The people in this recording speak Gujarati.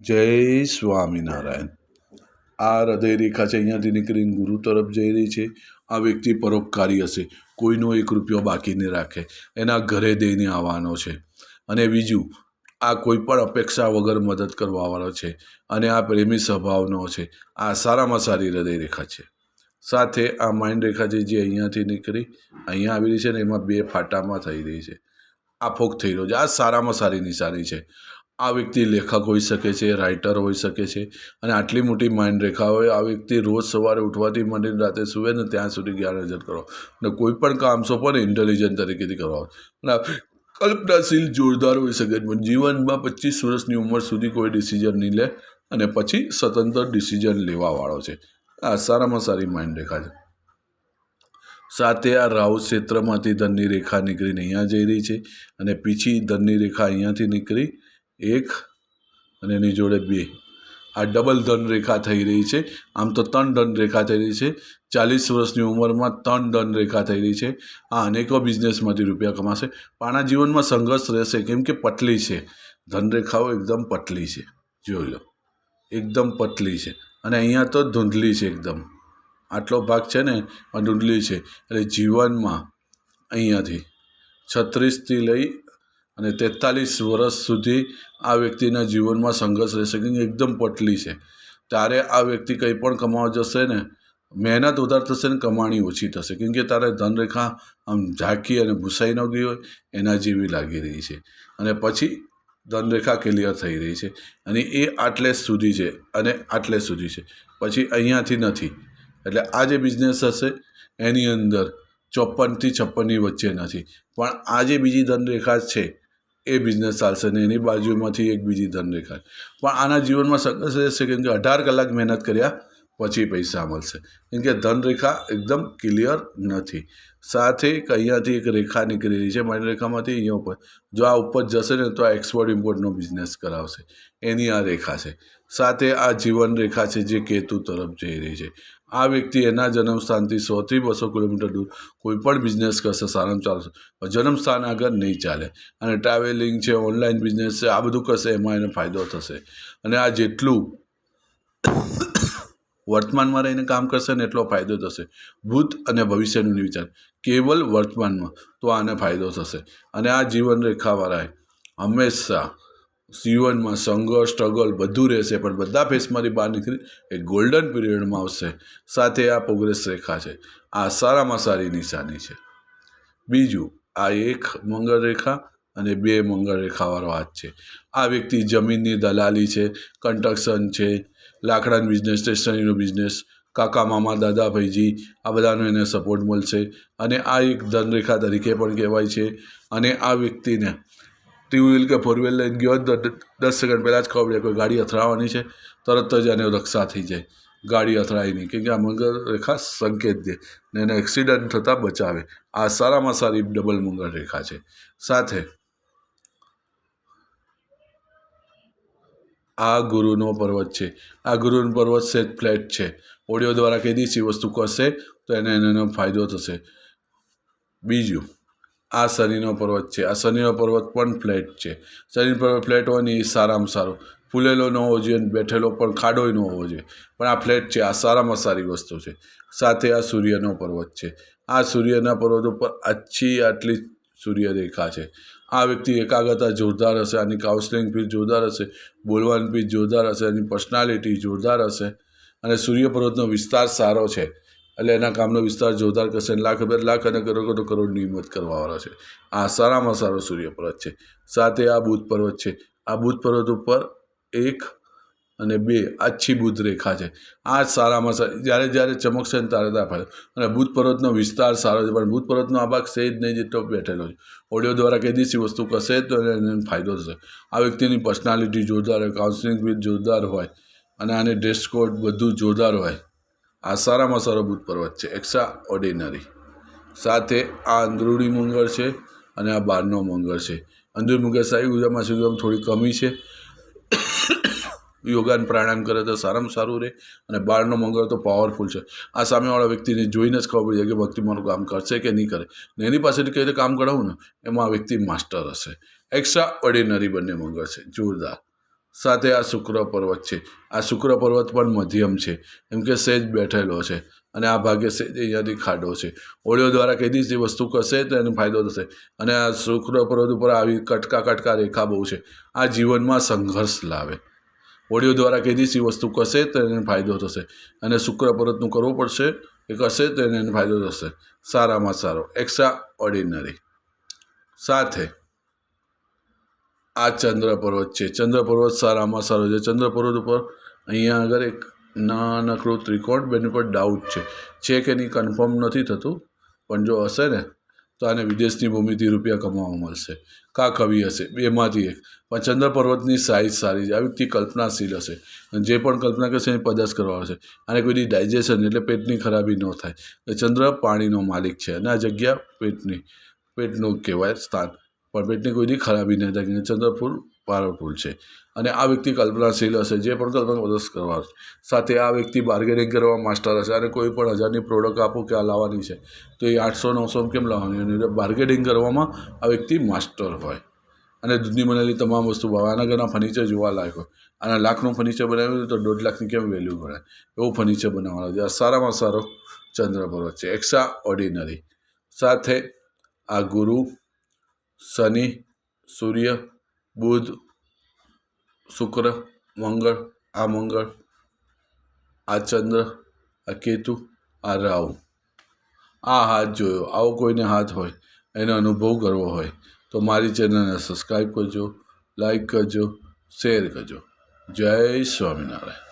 જય સ્વામિનારાયણ. આ હૃદય રેખા છે અહીંયાથી નીકળીને ગુરુ તરફ જઈ રહી છે. આ વ્યક્તિ પરોપકારી હશે. કોઈનો એક રૂપિયો બાકી નહીં રાખે. એના ઘરે દઈને આવવાનો છે. અને બીજું, આ કોઈ પણ અપેક્ષા વગર મદદ કરવાવાળો છે અને આ પ્રેમી સ્વભાવનો છે. આ સારામાં સારી હૃદય રેખા છે. સાથે આ માઇન્ડ રેખા છે જે અહીંયાથી નીકળી, અહીંયા આવી રહી છે ને એમાં બે ફાટામાં થઈ રહી છે. આ ફોક થઈ રહ્યો છે. આ સારામાં સારી નિશાની છે. આ વ્યક્તિ લેખક હોઈ શકે છે રાઇટર હોઈ શકે છે અને આટલી મોટી માઇન્ડ રેખા હોય, આ વ્યક્તિ રોજ સવારે ઉઠવાથી માંડીને રાતે સૂવે ને ત્યાં સુધી જ્ઞાન અર્જન કરો. અને કોઈ પણ કામ સો પણ ઇન્ટેલિજન્ટ તરીકેથી કરવા અને કલ્પનાશીલ જોરદાર હોઈ શકે છે. જીવનમાં પચીસ વર્ષની ઉંમર સુધી કોઈ ડિસિઝન નહીં લે અને પછી સ્વતંત્ર ડિસિઝન લેવાવાળો છે. આ સારામાં સારી માઇન્ડ રેખા છે. સાથે આ રાહુ ક્ષેત્રમાંથી ધનની રેખા નીકળીને અહીંયા જઈ રહી છે અને પીછી ધનની રેખા અહીંયાથી નીકળી એક અને એની જોડે બે. આ ડબલ ધન રેખા થઈ રહી છે. આમ તો ત્રણ ધન રેખા થઈ રહી છે. ચાલીસ વર્ષની ઉંમરમાં ત્રણ ધન રેખા થઈ રહી છે. આ અનેકો બિઝનેસમાંથી રૂપિયા કમાશે. પણ આ જીવનમાં સંઘર્ષ રહેશે. કેમ કે પટલી છે. ધનરેખાઓ એકદમ પટલી છે. જોઈ લો. એકદમ પતલી છે. અને અહીંયા તો ધૂંધલી છે એકદમ. આટલો ભાગ છે ને, આ ધૂંધલી છે. એટલે જીવનમાં અહીંયાથી છત્રીસથી લઈ અને તેતાલીસ વર્ષ સુધી આ વ્યક્તિના જીવનમાં સંઘર્ષ રહેશે કે એકદમ પટલી છે. ત્યારે આ વ્યક્તિ કંઈ પણ કમાવા જશે ને, મહેનત વધારે થશે ને કમાણી ઓછી થશે. કેમ કે તારે ધનરેખા આમ ઝાંકી અને ભૂસાઈ ન ગઈ હોય, એના જેવી લાગી રહી છે. અને પછી ધનરેખા ક્લિયર થઈ રહી છે. અને એ આટલે સુધી છે, અને આટલે સુધી છે. પછી અહીંયાથી નથી. એટલે આ જે બિઝનેસ હશે, એની અંદર ચોપનથી છપ્પનની વચ્ચે નથી. પણ આ જે બીજી ધનરેખા છે એ બિઝનેસ ચાલશે ને એની બાજુમાંથી એક બીજી ધનરેખા. પણ આના જીવનમાં સંઘર્ષ રહેશે કેમ કે અઢાર કલાક મહેનત કર્યા, પછી પૈસા મળશે. કેમ કે ધનરેખા એકદમ ક્લિયર નથી. સાથે અહીંયાથી એક રેખા નીકળી રહી છે, મારી રેખામાંથી અહીંયા ઉપર. જો આ ઉપર જશે ને તો આ એક્સપોર્ટ ઇમ્પોર્ટનો બિઝનેસ કરાવશે. એની આ રેખા છે. સાથે આ જીવન રેખા છે જે કેતુ તરફ જઈ રહી છે. આ વ્યક્તિ એના જન્મસ્થાનથી સોથી બસો કિલોમીટર દૂર કોઈ પણ બિઝનેસ કરશે, સારામાં ચાલશે. જન્મસ્થાન આગળ નહીં ચાલે. અને ટ્રાવેલિંગ છે ઓનલાઈન બિઝનેસ છે, આ બધું કરશે, એમાં એને ફાયદો થશે. અને આ જેટલું વર્તમાનમાં રહીને કામ કરશે ને એટલો ફાયદો થશે. ભૂત અને ભવિષ્યનું વિચાર કેવલ વર્તમાનમાં તો આને ફાયદો થશે. અને આ જીવન રેખાવાળાએ હંમેશા જીવનમાં સંઘર્ષ સ્ટ્રગલ બધું રહેશે, પણ બધા ફેસમાંથી બહાર નીકળી એ ગોલ્ડન પીરિયડમાં આવશે. સાથે આ પ્રોગ્રેસ રેખા છે. આ સારામાં સારી નિશાની છે. બીજું, આ એક મંગળ રેખા અને બે મંગળ રેખાવાળો હાથ છે. આ વ્યક્તિ જમીનની દલાલી છે કન્સ્ટ્રક્શન છે, લાકડાની બિઝનેસ સ્ટેશનરીનો બિઝનેસ કાકા, મામા, દાદા, ભાઈજી, આ બધાનો એને સપોર્ટ મળશે. અને આ એક ધનરેખા તરીકે પણ કહેવાય છે. અને આ વ્યક્તિને ટુ વ્હીલ કે ફોર વ્હીલ લઈને ગયો તો દસ સેકન્ડ પહેલાં જ ખબર પડે કોઈ ગાડી અથડાવાની છે. તરત જ એને રક્ષા થઈ જાય. ગાડી અથડાય નહીં. કેમ કે આ મંગળ રેખા સંકેત દે ને એને એક્સિડન્ટ થતાં બચાવે. આ સારામાં સારી ડબલ મંગળ રેખા છે. સાથે આ ગુરુનો પર્વત છે. આ ગુરુનો પર્વત સેજ ફ્લેટ છે. ઓડિયો દ્વારા કહી દઈશ એ વસ્તુ કરશે તો એને એનો ફાયદો થશે. બીજું આ શનિનો પર્વત છે. આ શનિનો પર્વત પણ ફ્લેટ છે. શનિ પર્વત ફ્લેટ હોય ને એ સારામાં સારો. ફૂલેલો ન હોવો જોઈએ બેઠેલો પણ ખાડોય ન હોવો જોઈએ. પણ આ ફ્લેટ છે. આ સારામાં સારી વસ્તુ છે. સાથે આ સૂર્યનો પર્વત છે. આ સૂર્યના પર્વત ઉપર આછી આટલી સૂર્યરેખા છે. આ વ્યક્તિ એકાગ્રતા જોરદાર હશે, આની કાઉન્સલિંગ ફી જોરદાર હશે, બોલવાની ફી જોરદાર હશે, એની પર્સનાલિટી જોરદાર હશે. અને સૂર્ય પર્વતનો વિસ્તાર સારો છે. એટલે એના કામનો વિસ્તાર જોરદાર કરશે લાખ બે લાખ અને કરોડો કરોડની હિંમત કરવાવાળો છે. આ સારામાં સારો સૂર્ય પર્વત છે. સાથે આ બુધ પર્વત છે. આ બુધ પર્વત ઉપર એક અને બે આછી બુધ રેખા છે. આ સારામાં સારી જ્યારે જ્યારે ચમકશે ને ત્યારે ત્યાં ફાયદો અને બુધ પર્વતનો વિસ્તાર સારો છે. પણ બુધ પર્વતનો આ ભાગ સહેજ નહીં જેટલો બેઠેલો છે. ઓડિયો દ્વારા કઈ દિવસી વસ્તુ કરશે તો એને ફાયદો થશે. આ વ્યક્તિની પર્સનાલિટી જોરદાર હોય કાઉન્સિલિંગ બી જોરદાર હોય અને આને ડ્રેસ કોડ બધું જોરદાર હોય. આ સારામાં સારો બુધ પર્વત છે એક્સ્ટ્રા ઓર્ડિનરી સાથે આ અંદરૂણી મંગળ છે અને આ બહારનો મંગળ છે. અંદરૂણી મંગળ સારી ઉર્જામાં સુધી થોડી કમી છે. યોગાન પ્રાણાયામ કરે તો સારામાં સારું રહે અને બહારનો મંગળ તો પાવરફુલ છે. આ સામેવાળા વ્યક્તિને જોઈને જ ખબર પડી જાય કે વ્યક્તિ મારું કામ કરશે કે નહીં કરે. ને એની પાસેથી કઈ રીતે કામ કરાવું ને, એમાં આ વ્યક્તિ માસ્ટર હશે. એક્સ્ટ્રા ઓર્ડિનરી બંને મંગળ છે, જોરદાર. સાથે આ શુક્ર પર્વત છે. આ શુક્ર પર્વત પણ મધ્યમ છે. એમ કે સહેજ બેઠેલો છે અને આ ભાગે સહેજ અહીંયાથી ખાડો છે. ઓળીઓ દ્વારા કઈ એ વસ્તુ કરશે તો એનો ફાયદો થશે. અને આ શુક્ર પર્વત ઉપર આવી કટકા કટકા રેખા બહુ છે. આ જીવનમાં સંઘર્ષ લાવે. ઓડિયો દ્વારા કઈ એ વસ્તુ કરશે તો એને ફાયદો થશે. અને શુક્ર પર્વતનું કરવું પડશે એ કરશે તો એને ફાયદો થશે. સારામાં સારો એક્સ્ટ્રા ઓર્ડિનરી સાથે આ ચંદ્ર પર્વત છે. ચંદ્ર પર્વત સારામાં સારો છે. ચંદ્ર પર્વત ઉપર અહીંયા આગળ એક નાનકડું ત્રિકોણ બેની પર ડાઉટ છે. છે કે નહીં કન્ફર્મ નથી થતું, પણ જો હશે ને, તો આને વિદેશની ભૂમિથી રૂપિયા કમાવા મળશે. કા કવિ હશે? બેમાંથી એક. પણ ચંદ્ર પર્વતની સાઇઝ સારી છે. આવી કલ્પનાશીલ હશે. જે પણ કલ્પના કરશે એ પદાર્થ કરવા આવશે અને કોઈની ડાયજેશન એટલે પેટની ખરાબી ન થાય. ચંદ્ર પાણીનો માલિક છે. અને આ જગ્યા પેટની, પેટનું કહેવાય સ્થાન. પણ પેટની કોઈની ખરાબી નહીં થાય ચંદ્રપુર ફૂલ પાવરફુલ છે. અને આ વ્યક્તિ કલ્પનાશીલ હશે, જે પણ કલ્પના મદદ કરવા સાથે આ વ્યક્તિ બાર્ગેનિંગ કરવા માસ્ટર હશે અને કોઈ પણ હજારની પ્રોડક્ટ આપો કે આ લાવવાની છે, તો એ આઠસો નવસો કેમ લાવવાની? અને બાર્ગેનિંગ કરવામાં આ વ્યક્તિ માસ્ટર હોય. અને દૂધની બનેલી તમામ વસ્તુ ભાવે. આના ઘરના ફર્નિચર જોવા લાયક હોય. અને લાખનું ફર્નિચર બનાવ્યું તો દોઢ લાખની કેમ વેલ્યુ ગણાય એવું ફર્નિચર બનાવવાનું છે. આ સારામાં સારો ચંદ્ર પર્વત છે. એક્સ્ટ્રા ઓર્ડિનરી સાથે આ ગુરુ શનિ, સૂર્ય, બુધ, શુક્ર, મંગળ, આ મંગળ, આ ચંદ્ર, આ કેતુ, આ રાહુ. આ હાથ જોયો. આવો કોઈને હાથ હોય, એનો અનુભવ કરવો હોય, તો મારી ચેનલને સબસ્ક્રાઈબ કરજો લાઈક કરજો, શેર કરજો. જય સ્વામિનારાયણ.